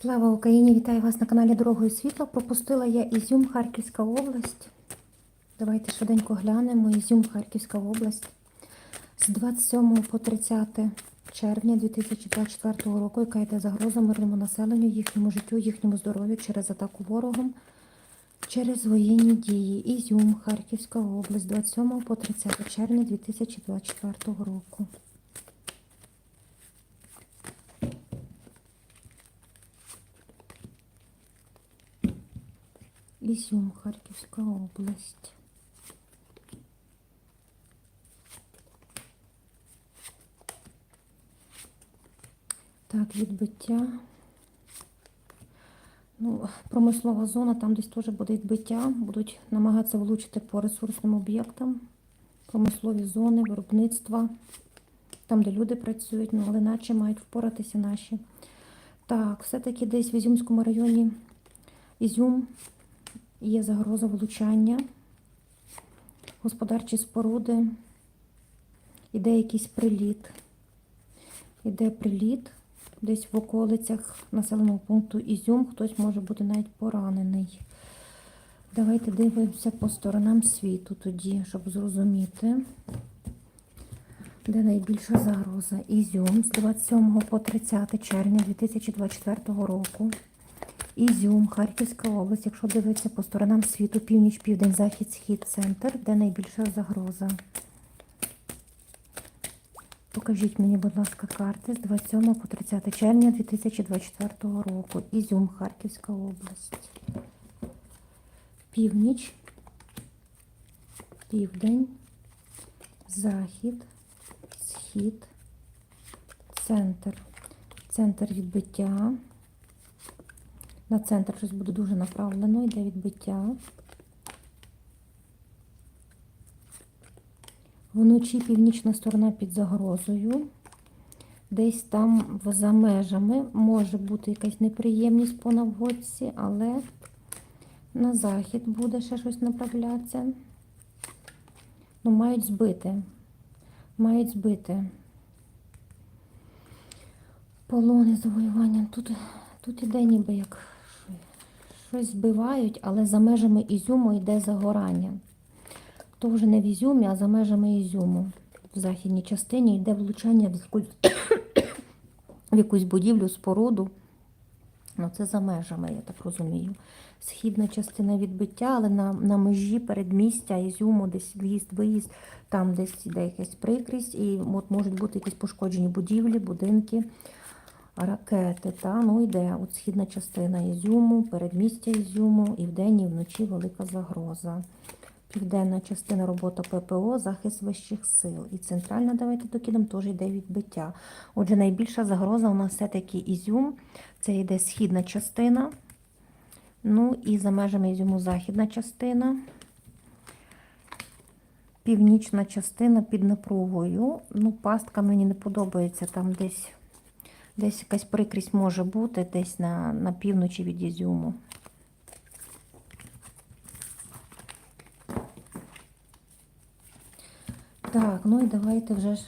Слава Україні! Вітаю вас на каналі Дорогою Світла. Пропустила я Ізюм, Харківська область. Давайте швиденько глянемо. Ізюм, Харківська область. З 27 по 30 червня 2024 року, яка йде загроза мирному населенню, їхньому життю, їхньому здоров'ю через атаку ворогом, через воєнні дії. Ізюм, Харківська область, з 27 по 30 червня 2024 року. Ізюм, Харківська область. Так, відбиття. Ну, промислова зона, там десь теж буде відбиття. Будуть намагатися влучити по ресурсним об'єктам. Промислові зони, виробництва, там, де люди працюють, ну, але наче мають впоратися наші. Так, все-таки десь в Ізюмському районі Ізюм є загроза влучання, господарчі споруди, іде якийсь приліт. Іде приліт десь в околицях населеного пункту Ізюм, хтось може бути навіть поранений. Давайте дивимося по сторонам світу тоді, щоб зрозуміти, де найбільша загроза. Ізюм з 27 по 30 червня 2024 року. Ізюм, Харківська область, якщо дивитися по сторонам світу, північ, південь, захід, схід, центр, де найбільша загроза. Покажіть мені, будь ласка, карти з 27 по 30 червня 2024 року. Ізюм, Харківська область. Північ, південь, захід, схід, центр. Центр відбиття. На центр щось буде дуже направлено, йде відбиття. Вночі північна сторона під загрозою. Десь там за межами може бути якась неприємність по наводці, але на захід буде ще щось направлятися. Ну, мають збити. Мають збити. Полони завоювання. Тут, тут іде ніби як щось збивають, але за межами Ізюму йде загорання. То вже не в Ізюмі, а за межами Ізюму. В західній частині йде влучання в якусь, в якусь будівлю, споруду. Ну, це за межами, я так розумію. Східна частина відбиття, але на на межі передмістя, Ізюму, десь в'їзд, виїзд, там десь йде якась прикрість, і от можуть бути якісь пошкоджені будівлі, будинки, ракети. Та? Ну, йде от східна частина Ізюму, передмістя Ізюму, і вдень, і вночі велика загроза. Південна частина робота ППО, захист вищих сил. І центральна, давайте докидемо, теж йде відбиття. Отже, найбільша загроза у нас все-таки Ізюм. Це йде східна частина. Ну і за межами Ізюму західна частина. Північна частина під напругою. Ну, пастка мені не подобається. Там десь десь якась прикрість може бути, десь на, на півночі від Ізюму. Так, ну і давайте вже ж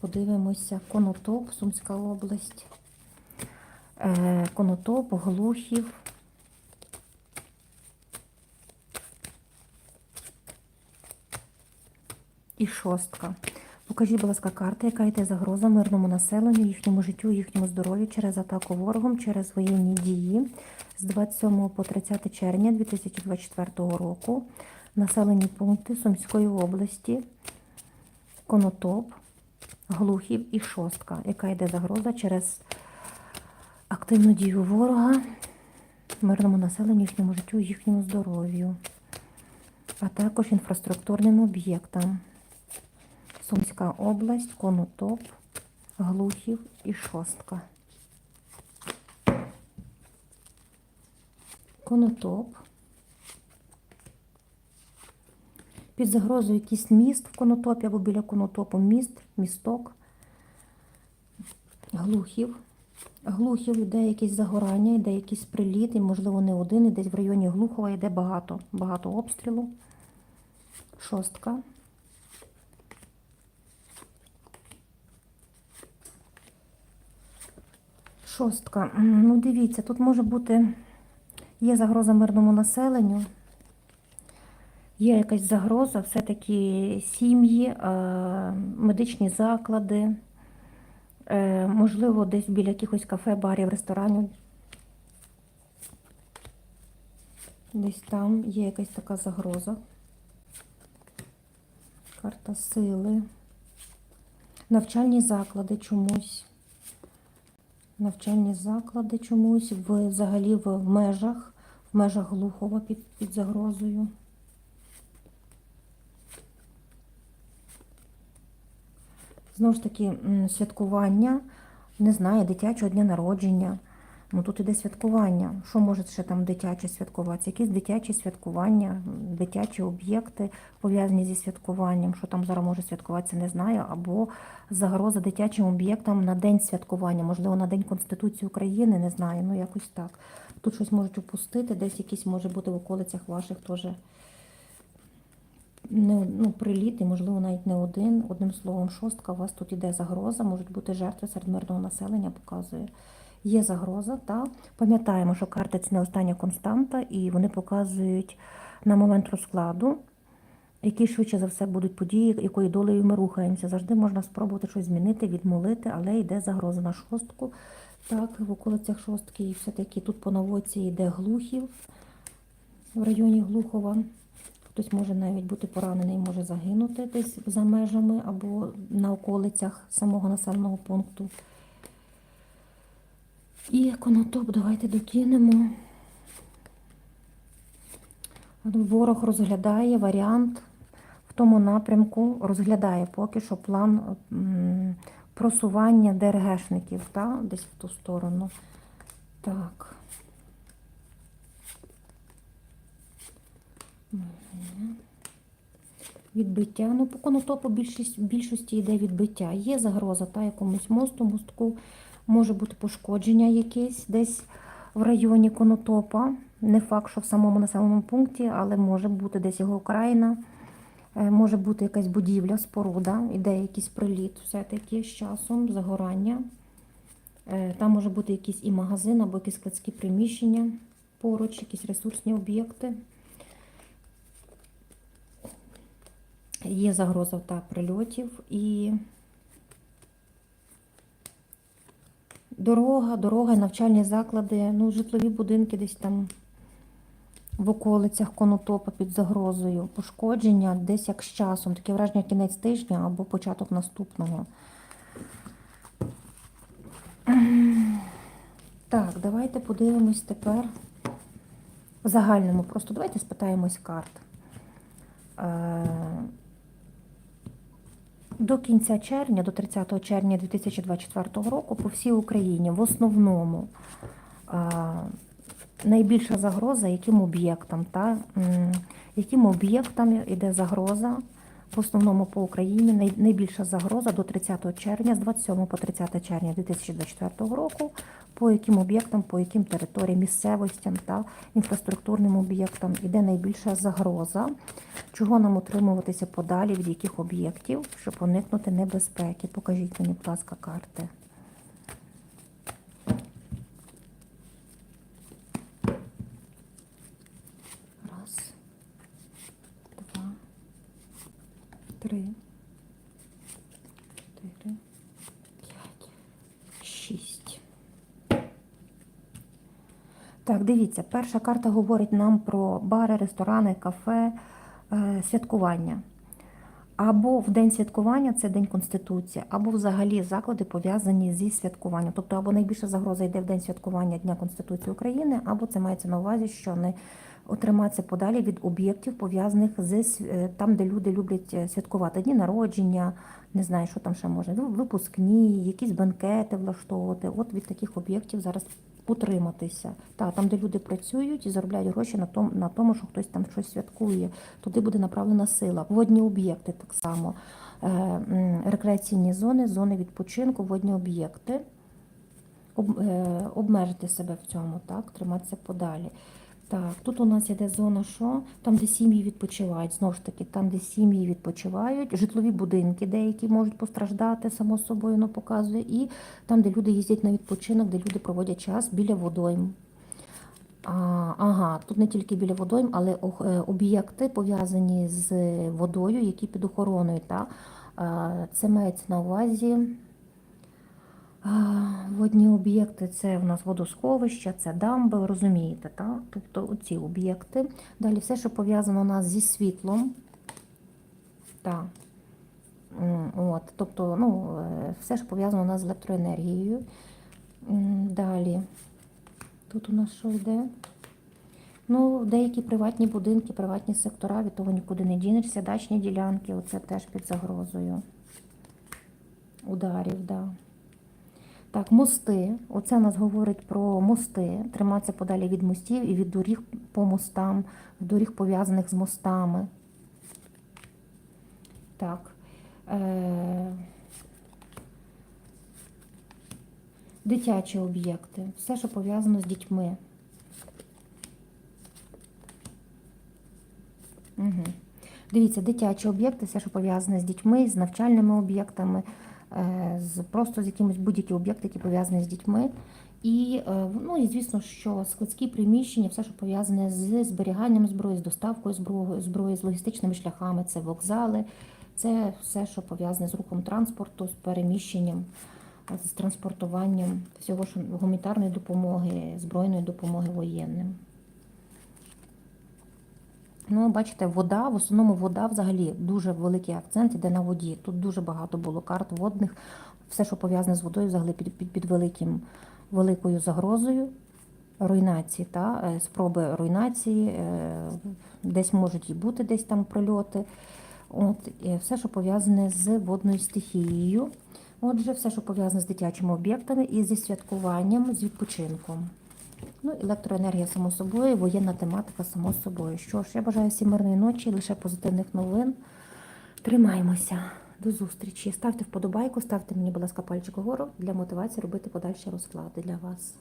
подивимося. Конотоп, Сумська область. Е, Конотоп, Глухів. І шостка. Покажіть, будь ласка, карта, яка йде загроза мирному населенню, їхньому життю, їхньому здоров'ю через атаку ворогом, через воєнні дії з 27 по 30 червня 2024 року. Населені пункти Сумської області. Конотоп, Глухів і Шостка, яка йде загроза через активну дію ворога, мирному населенню, їхньому життю, їхньому здоров'ю, а також інфраструктурним об'єктам. Сумська область, Конотоп, Глухів і Шостка. Конотоп. Під загрозою якийсь міст в конотопі або біля конотопу міст, місток, глухів. Глухів йде якесь загорання, йде якийсь приліт, і, можливо, не один, і десь в районі Глухова йде багато, багато обстрілу. Шостка. Шостка. Ну, дивіться, тут може бути, є загроза мирному населенню, є якась загроза, все-таки сім'ї, е, медичні заклади, е, можливо, десь біля якихось кафе, барів, ресторанів. Десь там є якась така загроза. Карта сили. Навчальні заклади чомусь. Навчальні заклади чомусь в, взагалі в межах, в межах Глухова під, під загрозою. Знову ж таки, святкування, не знаю, дитячого дня народження. Ну тут іде святкування. Що може ще там дитяче святкуватися? Якісь дитячі святкування, дитячі об'єкти пов'язані зі святкуванням. Що там зараз може святкуватися, не знаю. Або загроза дитячим об'єктам на день святкування, можливо, на День Конституції України, не знаю, ну якось так. Тут щось можуть упустити, десь якісь може бути в околицях ваших теж не, ну, приліт, і, можливо, навіть не один. Одним словом, шостка, у вас тут іде загроза, можуть бути жертви серед мирного населення, показує. Є загроза, та пам'ятаємо, що карта це не остання константа, і вони показують на момент розкладу, які швидше за все будуть події, якою долею ми рухаємося. Завжди можна спробувати щось змінити, відмолити, але йде загроза на шостку. Так, в околицях шостки, і все-таки тут по наводці йде глухів в районі Глухова. Хтось може навіть бути поранений, може загинути десь за межами або на околицях самого населеного пункту. І конотоп давайте докинемо. Ворог розглядає варіант в тому напрямку, розглядає поки що план просування ДРГшників, та, десь в ту сторону. Так. Відбиття. Ну, по конотопу більшість, більшості йде відбиття. Є загроза та якомусь мосту, мостку, може бути пошкодження якесь десь в районі конотопа. Не факт, що в самому населеному пункті, але може бути десь його окраїна, Е, може бути якась будівля, споруда, іде якийсь приліт все-таки з часом, загорання. Е, Там може бути якийсь і магазин або якісь складські приміщення поруч, якісь ресурсні об'єкти. Є загроза та прильотів і дорога, дорога, навчальні заклади, ну, житлові будинки десь там в околицях Конотопа під загрозою, пошкодження десь як з часом, таке враження кінець тижня або початок наступного. Так, давайте подивимось тепер в загальному. Просто давайте спитаємось карт. До кінця червня, до 30 червня 2024 року, по всій Україні в основному найбільша загроза яким об'єктам, та, яким об'єктам іде загроза в основному по Україні найбільша загроза до 30 червня, з 27 по 30 червня 2024 року, по яким об'єктам, по яким територіям, місцевостям та інфраструктурним об'єктам іде найбільша загроза, чого нам утримуватися подалі від яких об'єктів, щоб уникнути небезпеки. Покажіть мені, будь ласка, карти. Три, чотири, п'ять, шість. Так, дивіться, перша карта говорить нам про бари, ресторани, кафе, е, святкування. Або в день святкування це День Конституції, або взагалі заклади пов'язані зі святкуванням. Тобто, або найбільша загроза йде в день святкування Дня Конституції України, або це мається на увазі, що не отриматися подалі від об'єктів, пов'язаних з е, там, де люди люблять е, святкувати дні народження, не знаю, що там ще може, ну, випускні, якісь банкети влаштовувати. От від таких об'єктів зараз утриматися. Та, там, де люди працюють і заробляють гроші на тому, на тому, що хтось там щось святкує, туди буде направлена сила. Водні об'єкти так само. Е, рекреаційні зони, зони відпочинку, водні об'єкти. Об, обмежити себе в цьому, так, триматися подалі. Так, тут у нас іде зона, що там, де сім'ї відпочивають. Знову ж таки, там, де сім'ї відпочивають, житлові будинки деякі можуть постраждати, само собою воно показує, і там, де люди їздять на відпочинок, де люди проводять час біля водойм. А, ага, тут не тільки біля водойм, але е, об'єкти пов'язані з водою, які під охороною. Та? Це мається на увазі. Водні об'єкти це у нас водосховища, це дамби, розумієте, так? Тобто ці об'єкти. Далі все, що пов'язано у нас зі світлом. Так. От, тобто, ну, е, все, що пов'язано у нас з електроенергією. Далі. Тут у нас що йде? Ну, деякі приватні будинки, приватні сектора, від того нікуди не дінешся. Дачні ділянки, оце теж під загрозою. Ударів, так. Да. Так, мости. Оце нас говорить про мости. Триматися подалі від мостів і від доріг по мостам, доріг пов'язаних з мостами. Так. Е- Дитячі об'єкти. Все, що пов'язано з дітьми. Угу. Дивіться, дитячі об'єкти, все, що пов'язане з дітьми, з навчальними об'єктами, з просто з якимось будь-які об'єкти, які пов'язані з дітьми. І, е, ну, і звісно, що складські приміщення, все, що пов'язане з зберіганням зброї, з доставкою зброї, зброї, з логістичними шляхами, це вокзали, це все, що пов'язане з рухом транспорту, з переміщенням, е, з транспортуванням всього, що гуманітарної допомоги, збройної допомоги воєнним. Ну, бачите, вода, в основному вода взагалі дуже великий акцент іде на воді. Тут дуже багато було карт водних. Все, що пов'язане з водою, взагалі під, під, під великим, великою загрозою руйнації, та, е, спроби руйнації, е, десь можуть і бути десь там прильоти. От, і все, що пов'язане з водною стихією. Отже, все, що пов'язане з дитячими об'єктами і зі святкуванням, з відпочинком. Ну, електроенергія, само собою, воєнна тематика, само собою. Що ж, я бажаю всім мирної ночі, лише позитивних новин. Тримаймося. До зустрічі. Ставте вподобайку, ставте мені, будь ласка, пальчик угору для мотивації робити подальші розклади для вас.